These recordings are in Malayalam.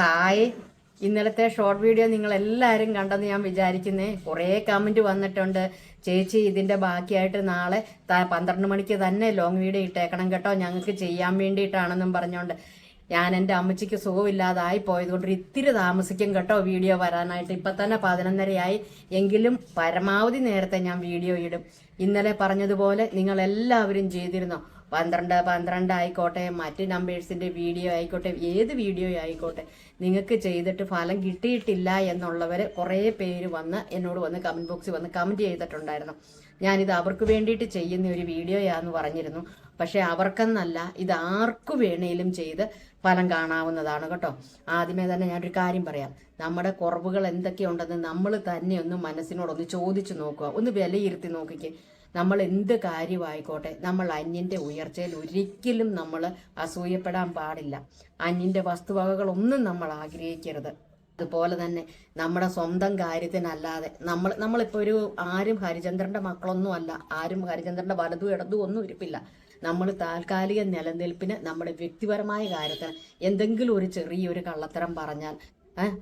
ഹായ്. ഇന്നലത്തെ ഷോർട്ട് വീഡിയോ നിങ്ങൾ എല്ലാവരും കണ്ടെന്ന് ഞാൻ വിചാരിക്കുന്നേ. കുറേ കമന്റ് വന്നിട്ടുണ്ട്. ചേച്ചി ഇതിന്റെ ബാക്കിയായിട്ട് നാളെ പന്ത്രണ്ട് മണിക്ക് തന്നെ ലോങ് വീഡിയോ ഇട്ടേക്കണം കേട്ടോ. ഞങ്ങൾക്ക് ചെയ്യാൻ വേണ്ടിയിട്ടാണെന്നും പറഞ്ഞുകൊണ്ട് ഞാൻ എന്റെ അമ്മച്ചിക്ക് സുഖമില്ലാതായി പോയതുകൊണ്ട് ഇത്തിരി താമസിക്കും കേട്ടോ വീഡിയോ വരാനായിട്ട്. ഇപ്പം തന്നെ പതിനൊന്നരയായി. എങ്കിലും പരമാവധി നേരത്തെ ഞാൻ വീഡിയോ ഇടും. ഇന്നലെ പറഞ്ഞതുപോലെ നിങ്ങൾ എല്ലാവരും ചെയ്തിരുന്നോ? പന്ത്രണ്ട് പന്ത്രണ്ട് ആയിക്കോട്ടെ മറ്റ് നമ്പേഴ്സിന്റെ വീഡിയോ ആയിക്കോട്ടെ ഏത് വീഡിയോ ആയിക്കോട്ടെ നിങ്ങൾക്ക് ചെയ്തിട്ട് ഫലം കിട്ടിയിട്ടില്ല എന്നുള്ളവർ കുറേ പേര് വന്ന് എന്നോട് വന്ന് കമന്റ് ബോക്സിൽ വന്ന് കമന്റ് ചെയ്തിട്ടുണ്ടായിരുന്നു. ഞാനിത് അവർക്ക് വേണ്ടിയിട്ട് ചെയ്യുന്ന ഒരു വീഡിയോയാന്ന് പറഞ്ഞിരുന്നു. പക്ഷേ അവർക്കെന്നല്ല ഇത് ആർക്കു വേണേലും ചെയ്ത് ഫലം കാണാവുന്നതാണ് കേട്ടോ. ആദ്യമേ തന്നെ ഞാനൊരു കാര്യം പറയാം. നമ്മുടെ കുറവുകൾ എന്തൊക്കെയുണ്ടെന്ന് നമ്മൾ തന്നെ ഒന്ന് മനസ്സിനോടൊന്ന് ചോദിച്ചു നോക്കുക. ഒന്ന് വിലയിരുത്തി നോക്കിക്കേ. നമ്മൾ എന്ത് കാര്യമായിക്കോട്ടെ നമ്മൾ അന്യന്റെ ഉയർച്ചയിൽ ഒരിക്കലും നമ്മൾ അസൂയപ്പെടാൻ പാടില്ല. അന്യന്റെ വസ്തുവകകളൊന്നും നമ്മൾ ആഗ്രഹിക്കരുത്. അതുപോലെ തന്നെ നമ്മുടെ സ്വന്തം കാര്യത്തിനല്ലാതെ നമ്മൾ നമ്മളിപ്പോൾ ഒരു ആരും ഹരിചന്ദ്രന്റെ മക്കളൊന്നും അല്ല ആരും ഹരിചന്ദ്രന്റെ വലതും ഇടതും ഒന്നും ഇരിപ്പില്ല. നമ്മൾ താൽക്കാലിക നിലനിൽപ്പിന് നമ്മുടെ വ്യക്തിപരമായ കാര്യത്തിന് എന്തെങ്കിലും ഒരു ചെറിയൊരു കള്ളത്തരം പറഞ്ഞാൽ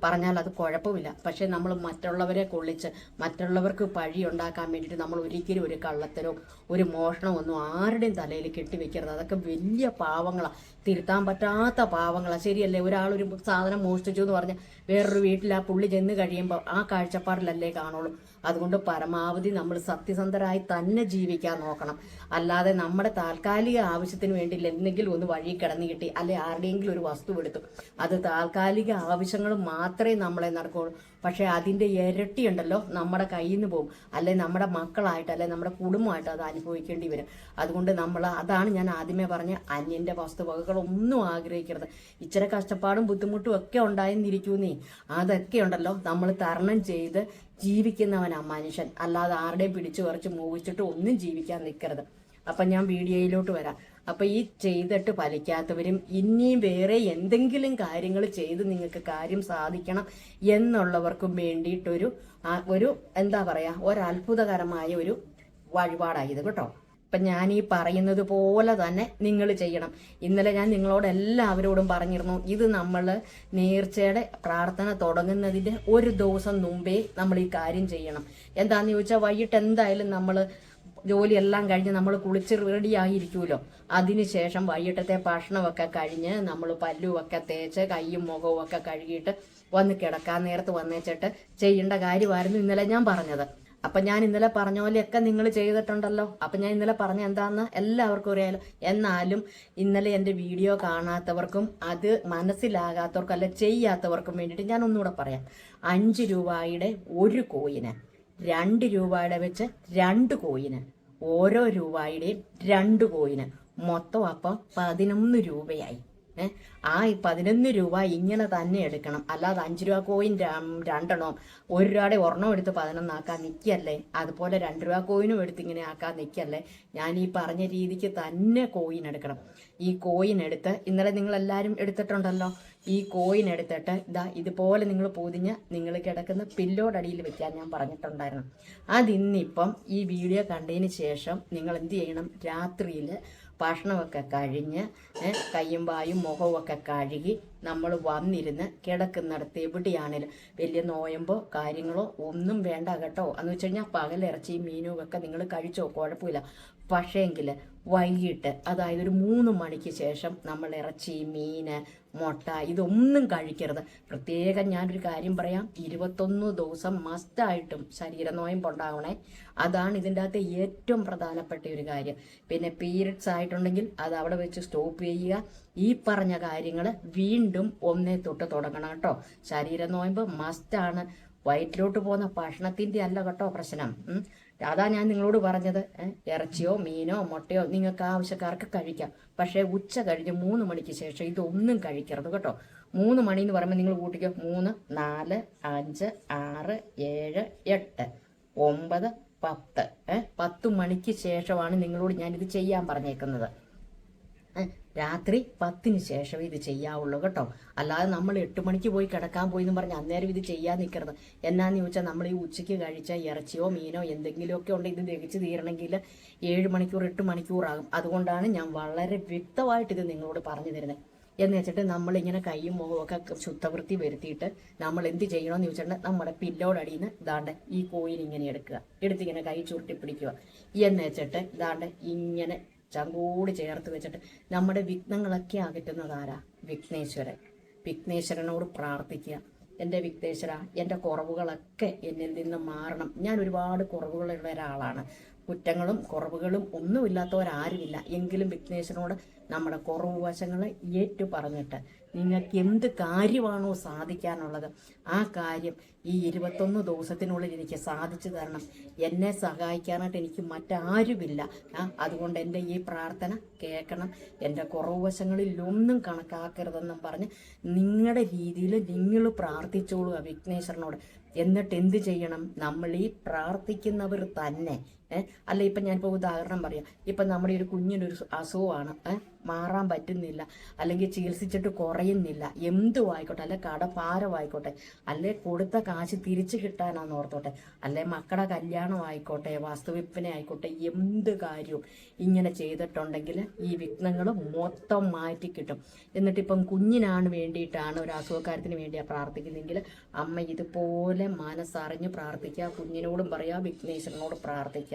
പറഞ്ഞാൽ അത് കുഴപ്പമില്ല. പക്ഷെ നമ്മൾ മറ്റുള്ളവരെ കൊള്ളിച്ച് മറ്റുള്ളവർക്ക് പഴി ഉണ്ടാക്കാൻ വേണ്ടിയിട്ട് നമ്മൾ ഒരിക്കലും ഒരു കള്ളത്തരോ ഒരു മോഷണമോ ഒന്നും ആരുടെയും തലയിൽ കെട്ടിവെക്കരുത് അതൊക്കെ വലിയ പാവങ്ങളാണ് തിരുത്താൻ പറ്റാത്ത പാവങ്ങളാണ് ശരിയല്ലേ? ഒരാളൊരു സാധനം മോഷ്ടിച്ചു എന്ന് പറഞ്ഞ് വേറൊരു വീട്ടിൽ ആ പുള്ളി ചെന്ന് കഴിയുമ്പോൾ ആ കാഴ്ചപ്പാടിലല്ലേ കാണുള്ളൂ. അതുകൊണ്ട് പരമാവധി നമ്മൾ സത്യസന്ധരായി തന്നെ ജീവിക്കാൻ നോക്കണം. അല്ലാതെ നമ്മുടെ താൽക്കാലിക ആവശ്യത്തിന് വേണ്ടി എന്തെങ്കിലും ഒന്ന് വഴി കിടന്നു കിട്ടി അല്ലെ ആരുടെയെങ്കിലും ഒരു വസ്തു എടുത്തു അത് താൽക്കാലിക ആവശ്യങ്ങൾ മാത്രമേ നമ്മളെ നടക്കുള്ളൂ. പക്ഷെ അതിന്റെ ഇരട്ടി ഉണ്ടല്ലോ നമ്മുടെ കയ്യിൽ നിന്ന് പോകും. അല്ലെ നമ്മുടെ മക്കളായിട്ട് അല്ലെ നമ്മുടെ കുടുംബമായിട്ട് അത് അനുഭവിക്കേണ്ടി വരും. അതുകൊണ്ട് നമ്മൾ അതാണ് ഞാൻ ആദ്യമേ പറഞ്ഞ അന്യന്റെ വസ്തുവകകളൊന്നും ആഗ്രഹിക്കരുത്. ഇച്ചിരി കഷ്ടപ്പാടും ബുദ്ധിമുട്ടും ഒക്കെ ഉണ്ടായിരുന്നിരിക്കുന്നേ. അതൊക്കെ ഉണ്ടല്ലോ നമ്മൾ തരണം ചെയ്ത് ജീവിക്കുന്നവനാ മനുഷ്യൻ. അല്ലാതെ ആരുടെയും പിടിച്ചു പറിച്ച് മോഹിച്ചിട്ട് ഒന്നും ജീവിക്കാൻ നിൽക്കരുത്. അപ്പൊ ഞാൻ വീഡിയോയിലോട്ട് വരാം. അപ്പൊ ഈ ചെയ്തിട്ട് ഫലിക്കാത്തവരും ഇനിയും വേറെ എന്തെങ്കിലും കാര്യങ്ങൾ ചെയ്ത് നിങ്ങൾക്ക് കാര്യം സാധിക്കണം എന്നുള്ളവർക്കും വേണ്ടിയിട്ടൊരു ഒരു എന്താ പറയാ ഒരത്ഭുതകരമായ ഒരു വഴിപാടായത് കേട്ടോ. അപ്പം ഞാൻ ഈ പറയുന്നത് പോലെ തന്നെ നിങ്ങൾ ചെയ്യണം. ഇന്നലെ ഞാൻ നിങ്ങളോട് എല്ലാവരോടും പറഞ്ഞിരുന്നു ഇത് നമ്മൾ നേർച്ചയുടെ പ്രാർത്ഥന തുടങ്ങുന്നതിന്റെ ഒരു ദിവസം മുമ്പേ നമ്മൾ ഈ കാര്യം ചെയ്യണം. എന്താന്ന് ചോദിച്ചാൽ വൈകിട്ട് എന്തായാലും നമ്മൾ ജോലിയെല്ലാം കഴിഞ്ഞ് നമ്മൾ കുളിച്ച് റെഡി ആയിരിക്കുമല്ലോ അതിനുശേഷം വൈകിട്ടത്തെ ഭക്ഷണമൊക്കെ കഴിഞ്ഞ് നമ്മൾ പല്ലുമൊക്കെ തേച്ച് കൈയും മുഖവും ഒക്കെ കഴുകിയിട്ട് വന്ന് കിടക്കാൻ നേരത്ത് വന്നേച്ചിട്ട് ചെയ്യേണ്ട കാര്യമായിരുന്നു ഇന്നലെ ഞാൻ പറഞ്ഞത്. അപ്പൊ ഞാൻ ഇന്നലെ പറഞ്ഞ പോലെയൊക്കെ നിങ്ങൾ ചെയ്തിട്ടുണ്ടല്ലോ. അപ്പൊ ഞാൻ ഇന്നലെ പറഞ്ഞ എന്താന്ന് എല്ലാവർക്കും അറിയാലോ. എന്നാലും ഇന്നലെ എന്റെ വീഡിയോ കാണാത്തവർക്കും അത് മനസ്സിലാകാത്തവർക്കും അല്ല ചെയ്യാത്തവർക്കും വേണ്ടിയിട്ട് ഞാൻ ഒന്നുകൂടെ പറയാം. അഞ്ച് രൂപയുടെ ഒരു കോയിന് രണ്ട് രൂപയുടെ വെച്ച് രണ്ട് കോയിന് ഓരോ രൂപയുടെയും രണ്ട് കോയിന് മൊത്തം അപ്പം പതിനൊന്ന് രൂപയായി. ആ പതിനൊന്ന് രൂപ ഇങ്ങനെ തന്നെ എടുക്കണം. അല്ലാതെ അഞ്ച് രൂപ കോയിൻ രണ്ടെണ്ണോ. ഒരു രൂപയുടെ ഒരെണ്ണം എടുത്ത് പതിനൊന്നാക്കാൻ നിൽക്കല്ലേ അതുപോലെ രണ്ട് രൂപ കോയിനും എടുത്ത് ഇങ്ങനെ ആക്കാൻ നിൽക്കല്ലേ ഞാൻ ഈ പറഞ്ഞ രീതിക്ക് തന്നെ കോയിൻ എടുക്കണം. ഈ കോയിൻ എടുത്ത് ഇന്നലെ നിങ്ങൾ എല്ലാവരും എടുത്തിട്ടുണ്ടല്ലോ. ഈ കോയിൻ എടുത്തിട്ട് ഇതാ ഇതുപോലെ നിങ്ങൾ പൊതിഞ്ഞ് നിങ്ങൾ കിടക്കുന്ന പില്ലോടടിയിൽ വെക്കാൻ ഞാൻ പറഞ്ഞിട്ടുണ്ടായിരുന്നു. അതിന്നിപ്പം ഈ വീഡിയോ കണ്ടതിന് ശേഷം നിങ്ങൾ എന്ത് ചെയ്യണം? രാത്രിയിൽ ഭക്ഷണമൊക്കെ കഴിഞ്ഞ് കയ്യും വായും മുഖമൊക്കെ കഴുകി നമ്മൾ വന്നിരുന്ന് കിടക്കുന്നിടത്ത് എവിടെയാണേലും വലിയ നോയമ്പോ കാര്യങ്ങളോ ഒന്നും വേണ്ട കേട്ടോ. എന്ന് വെച്ച് കഴിഞ്ഞാൽ പകലിറച്ചിയും മീനും ഒക്കെ നിങ്ങൾ കഴിച്ചോ? കുഴപ്പമില്ല. പക്ഷേങ്കിൽ വൈകിട്ട് അതായത് ഒരു മൂന്ന് മണിക്ക് ശേഷം നമ്മൾ ഇറച്ചി മീന് മുട്ട ഇതൊന്നും കഴിക്കരുത്. പ്രത്യേകം ഞാനൊരു കാര്യം പറയാം. ഇരുപത്തൊന്ന് ദിവസം മസ്റ്റായിട്ടും ശരീരനോയമ്പുണ്ടാവണേ അതാണ് ഇതിന്റെ അകത്ത് ഏറ്റവും പ്രധാനപ്പെട്ട ഒരു കാര്യം. പിന്നെ പീരിയഡ്സ് ആയിട്ടുണ്ടെങ്കിൽ അത് അവിടെ വെച്ച് സ്റ്റോപ്പ് ചെയ്യുക. ഈ പറഞ്ഞ കാര്യങ്ങൾ വീണ്ടും ഒന്നേ തൊട്ട് തുടങ്ങണം കേട്ടോ. ശരീരനോയമ്പ് മസ്റ്റാണ്. വയറ്റിലോട്ട് പോകുന്ന ഭക്ഷണത്തിന്റെ അല്ല കേട്ടോ പ്രശ്നം. അതാ ഞാൻ നിങ്ങളോട് പറഞ്ഞത് ഇറച്ചിയോ മീനോ മുട്ടയോ നിങ്ങൾക്ക് ആവശ്യക്കാർക്ക് കഴിക്കാം. പക്ഷേ ഉച്ച കഴിഞ്ഞ് മൂന്ന് മണിക്ക് ശേഷം ഇതൊന്നും കഴിക്കരുത് കേട്ടോ. മൂന്ന് മണി എന്ന് പറയുമ്പോൾ നിങ്ങൾ കൂട്ടിക്കോ. മൂന്ന് നാല് അഞ്ച് ആറ് ഏഴ് എട്ട് ഒമ്പത് പത്ത്. ഏഹ് പത്ത് മണിക്ക് ശേഷമാണ് നിങ്ങളോട് ഞാനിത് ചെയ്യാൻ പറഞ്ഞേക്കുന്നത്. രാത്രി പത്തിന് ശേഷം ഇത് ചെയ്യാവുള്ളൂ കേട്ടോ. അല്ലാതെ നമ്മൾ എട്ട് മണിക്ക് പോയി കിടക്കാൻ പോയി എന്ന് പറഞ്ഞ് അന്നേരം ഇത് ചെയ്യാൻ നിൽക്കരുത് എന്നാന്ന് ചോദിച്ചാൽ നമ്മൾ ഈ ഉച്ചയ്ക്ക് കഴിച്ച ഇറച്ചിയോ മീനോ എന്തെങ്കിലുമൊക്കെ ഉണ്ട് ഇത് ദഹിച്ച് തീരണമെങ്കിൽ ഏഴ് മണിക്കൂർ എട്ട് മണിക്കൂറാകും. അതുകൊണ്ടാണ് ഞാൻ വളരെ വ്യക്തമായിട്ട് ഇത് നിങ്ങളോട് പറഞ്ഞു തരുന്നത് എന്ന് വെച്ചിട്ട് നമ്മളിങ്ങനെ കൈയും മുഖമൊക്കെ ശുദ്ധവൃത്തി വരുത്തിയിട്ട് നമ്മൾ എന്ത് ചെയ്യണമെന്ന് ചോദിച്ചിട്ടുണ്ടെങ്കിൽ നമ്മുടെ പില്ലോടടിയിൽ നിന്ന് ഇതാണ്ട് ഈ കോയിൽ ഇങ്ങനെ എടുക്കുക. എടുത്തിങ്ങനെ കൈ ചുരുട്ടി പിടിക്കുക. എന്ന് വെച്ചിട്ട് ഇതാണ്ട് ഇങ്ങനെ ചങ്കോട് ചേർത്ത് വെച്ചിട്ട് നമ്മുടെ വിഘ്നങ്ങളൊക്കെ അകറ്റുന്നത് ആരാ? വിഘ്നേശ്വരൻ. വിഘ്നേശ്വരനോട് പ്രാർത്ഥിക്കുക. എന്റെ വിഘ്നേശ്വര എന്റെ കുറവുകളൊക്കെ എന്നിൽ നിന്ന് മാറണം. ഞാൻ ഒരുപാട് കുറവുകളുള്ള ഒരാളാണ്. കുറ്റങ്ങളും കുറവുകളും ഒന്നുമില്ലാത്തവരാരുമില്ല. എങ്കിലും വിഘ്നേശ്വരനോട് നമ്മുടെ കുറവ് വശങ്ങൾ ഏറ്റു പറഞ്ഞിട്ട് നിങ്ങൾക്ക് എന്ത് കാര്യമാണോ സാധിക്കാനുള്ളത്? ആ കാര്യം ഈ ഇരുപത്തൊന്ന് ദിവസത്തിനുള്ളിൽ എനിക്ക് സാധിച്ചു തരണം. എന്നെ സഹായിക്കാനായിട്ട് എനിക്ക് മറ്റാരുമില്ല. ആ അതുകൊണ്ട് എന്റെ ഈ പ്രാർത്ഥന കേൾക്കണം. എന്റെ കുറവ് വശങ്ങളിലൊന്നും കണക്കാക്കരുതെന്നും പറഞ്ഞ് നിങ്ങളുടെ രീതിയിൽ നിങ്ങൾ പ്രാർത്ഥിച്ചോളൂ വിഘ്നേശ്വരനോട്. എന്നിട്ട് എന്ത് ചെയ്യണം? നമ്മൾ ഈ പ്രാർത്ഥിക്കുന്നവർ തന്നെ അല്ല ഇപ്പം ഞാനിപ്പോൾ ഉദാഹരണം പറയാം. ഇപ്പം നമ്മുടെ ഒരു കുഞ്ഞിനൊരു അസുഖമാണ്. മാറാൻ പറ്റുന്നില്ല. അല്ലെങ്കിൽ ചികിത്സിച്ചിട്ട് കുറയുന്നില്ല. എന്തും ആയിക്കോട്ടെ അല്ലെ കടഭാരമായിക്കോട്ടെ അല്ലെ കൊടുത്ത കാശ് തിരിച്ചു കിട്ടാനാന്ന് ഓർത്തോട്ടെ അല്ലെ മക്കളുടെ കല്യാണം ആയിക്കോട്ടെ വാസ്തുവിപ്പിനെ ആയിക്കോട്ടെ എന്ത് കാര്യവും ഇങ്ങനെ ചെയ്തിട്ടുണ്ടെങ്കിൽ ഈ വിഘ്നങ്ങൾ മൊത്തം മാറ്റി കിട്ടും എന്നിട്ടിപ്പം കുഞ്ഞിനാണ് വേണ്ടിയിട്ടാണ് ഒരു അസുഖക്കാരത്തിന് വേണ്ടിയാണ് പ്രാർത്ഥിക്കുന്നതെങ്കിൽ അമ്മ ഇതുപോലെ മനസ്സറിഞ്ഞ് പ്രാർത്ഥിക്കുക കുഞ്ഞിനോടും പറയുക വിഘ്നേശ്വരനോട്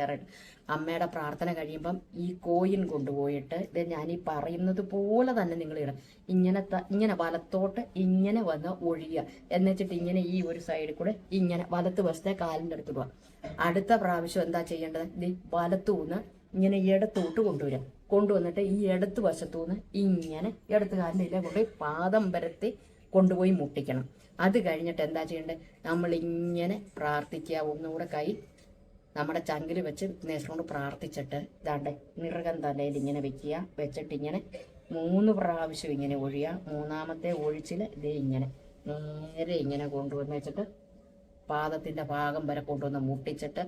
പ്രാർത്ഥിക്കാറുണ്ട് അമ്മയുടെ പ്രാർത്ഥന കഴിയുമ്പം ഈ കോയിൻ കൊണ്ടുപോയിട്ട് ഇത് ഞാൻ ഈ പറയുന്നത് പോലെ തന്നെ നിങ്ങൾ ഇടണം ഇങ്ങനെ ഇങ്ങനെ വലത്തോട്ട് ഇങ്ങനെ വന്ന് ഒഴിയുക. എന്നുവെച്ചിട്ട് ഇങ്ങനെ ഈ ഒരു സൈഡിൽ കൂടെ ഇങ്ങനെ വലത്ത് വശത്തെ കാലിന്റെ അടുത്ത് അടുത്ത പ്രാവശ്യം എന്താ ചെയ്യേണ്ടത്? ഇത് വലത്തുനിന്ന് ഇങ്ങനെ ഇടത്തോട്ട് കൊണ്ടുവരിക. കൊണ്ടുവന്നിട്ട് ഈ ഇടത്ത് വശത്തുനിന്ന് ഇങ്ങനെ ഇടത്ത് കാലിന്റെ ഇല കൊണ്ടുപോയി പാദം വരത്തി കൊണ്ടുപോയി മുട്ടിക്കണം. അത് കഴിഞ്ഞിട്ട് എന്താ ചെയ്യേണ്ടത്? നമ്മൾ ഇങ്ങനെ പ്രാർത്ഥിക്കുക. ഒന്നുകൂടെ കൈ നമ്മുടെ ചങ്കിൽ വെച്ച് വിഘ്നേശ്വരനോട് പ്രാർത്ഥിച്ചിട്ട് ഇതാണ്ട് നിറകം തലയിൽ ഇങ്ങനെ വെക്കുക. വെച്ചിട്ട് ഇങ്ങനെ മൂന്ന് പ്രാവശ്യം ഇങ്ങനെ ഒഴിയുക മൂന്നാമത്തെ ഒഴിച്ചിൽ ഇതേ ഇങ്ങനെ നേരെ ഇങ്ങനെ കൊണ്ടുവന്ന് വെച്ചിട്ട് പാദത്തിന്റെ ഭാഗം വരെ കൊണ്ടുവന്ന് മുട്ടിച്ചിട്ട്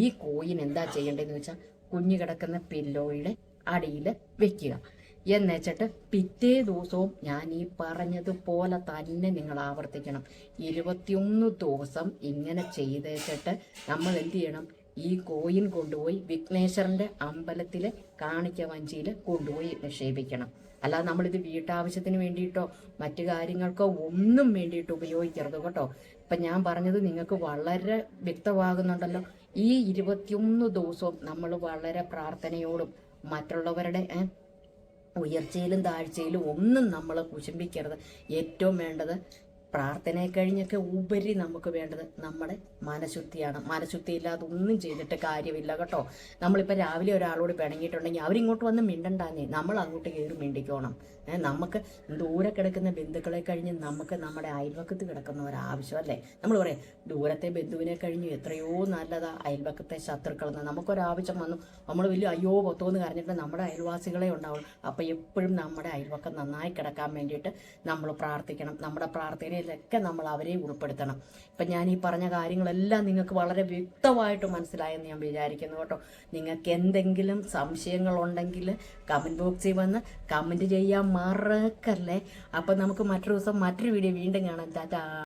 ഈ കോയിൻ എന്താ ചെയ്യേണ്ടതെന്ന് വെച്ചാൽ കുഞ്ഞു കിടക്കുന്ന പില്ലോയുടെ അടിയിൽ വെക്കുക. എന്നുവെച്ചിട്ട് പിറ്റേ ദിവസവും ഞാൻ ഈ പറഞ്ഞതുപോലെ തന്നെ നിങ്ങൾ ആവർത്തിക്കണം. ഇരുപത്തിയൊന്ന് ദിവസം ഇങ്ങനെ ചെയ്തേച്ചിട്ട് നമ്മൾ എന്ത് ചെയ്യണം? ഈ കോയിൻ കൊണ്ടുപോയി വിഘ്നേശ്വരന്റെ അമ്പലത്തിലെ കാണിക്ക വഞ്ചിയിൽ കൊണ്ടുപോയി നിക്ഷേപിക്കണം. അല്ലാതെ നമ്മളിത് വീട്ടാവശ്യത്തിന് വേണ്ടിയിട്ടോ മറ്റു കാര്യങ്ങൾക്കോ ഒന്നും വേണ്ടിയിട്ട് ഉപയോഗിക്കരുത് കേട്ടോ. ഇപ്പം ഞാൻ പറഞ്ഞത് നിങ്ങൾക്ക് വളരെ വ്യക്തമാകുന്നുണ്ടല്ലോ. ഈ ഇരുപത്തിയൊന്ന് ദിവസവും നമ്മൾ വളരെ പ്രാർത്ഥനയോടും മറ്റുള്ളവരുടെ ഉയർച്ചയിലും താഴ്ചയിലും ഒന്നും നമ്മൾ കുശുമ്പിക്കരുത്. ഏറ്റവും വേണ്ടത് പ്രാർത്ഥനയെ കഴിഞ്ഞൊക്കെ ഉപരി നമുക്ക് വേണ്ടത് നമ്മുടെ മനഃശുദ്ധിയാണ്. മനഃശുദ്ധി ഇല്ലാതെ ഒന്നും ചെയ്തിട്ട് കാര്യമില്ല കേട്ടോ. നമ്മളിപ്പോൾ രാവിലെ ഒരാളോട് പിണങ്ങിയിട്ടുണ്ടെങ്കിൽ അവരിങ്ങോട്ട് വന്ന് മിണ്ടണ്ടാന്നേ നമ്മൾ അങ്ങോട്ട് കയറി മിണ്ടിക്കോണം. നമുക്ക് ദൂരെ കിടക്കുന്ന ബന്ധുക്കളെ കഴിഞ്ഞ് നമുക്ക് നമ്മുടെ അയൽവക്കത്ത് കിടക്കുന്ന ആവശ്യമല്ലേ നമ്മൾ പറയാം ദൂരത്തെ ബന്ധുവിനെ കഴിഞ്ഞ് എത്രയോ നല്ലതാ അയൽവക്കത്തെ ശത്രുക്കളെന്ന്. നമുക്കൊരാവശ്യം വന്നു. നമ്മൾ വലിയ അയ്യോ പൊത്തോന്ന് കരഞ്ഞിട്ട് നമ്മുടെ അയൽവാസികളെ ഉണ്ടാവുള്ളൂ. അപ്പോൾ എപ്പോഴും നമ്മുടെ അയൽവക്കം നന്നായി കിടക്കാൻ വേണ്ടിയിട്ട് നമ്മൾ പ്രാർത്ഥിക്കണം. നമ്മുടെ പ്രാർത്ഥനയിലൊക്കെ നമ്മൾ അവരെ ഉൾപ്പെടുത്തണം. ഇപ്പം ഞാൻ ഈ പറഞ്ഞ കാര്യങ്ങളെല്ലാം നിങ്ങൾക്ക് വളരെ വ്യക്തമായിട്ട് മനസ്സിലായെന്ന് ഞാൻ വിചാരിക്കുന്നു കേട്ടോ. നിങ്ങൾക്ക് എന്തെങ്കിലും സംശയങ്ങളുണ്ടെങ്കിൽ കമന്റ് ബോക്സിൽ വന്ന് കമന്റ് ചെയ്യാൻ മറക്കല്ലേ. അപ്പം നമുക്ക് മറ്റൊരു ദിവസം മറ്റൊരു വീഡിയോ വീണ്ടും കാണാം. ടാറ്റാ.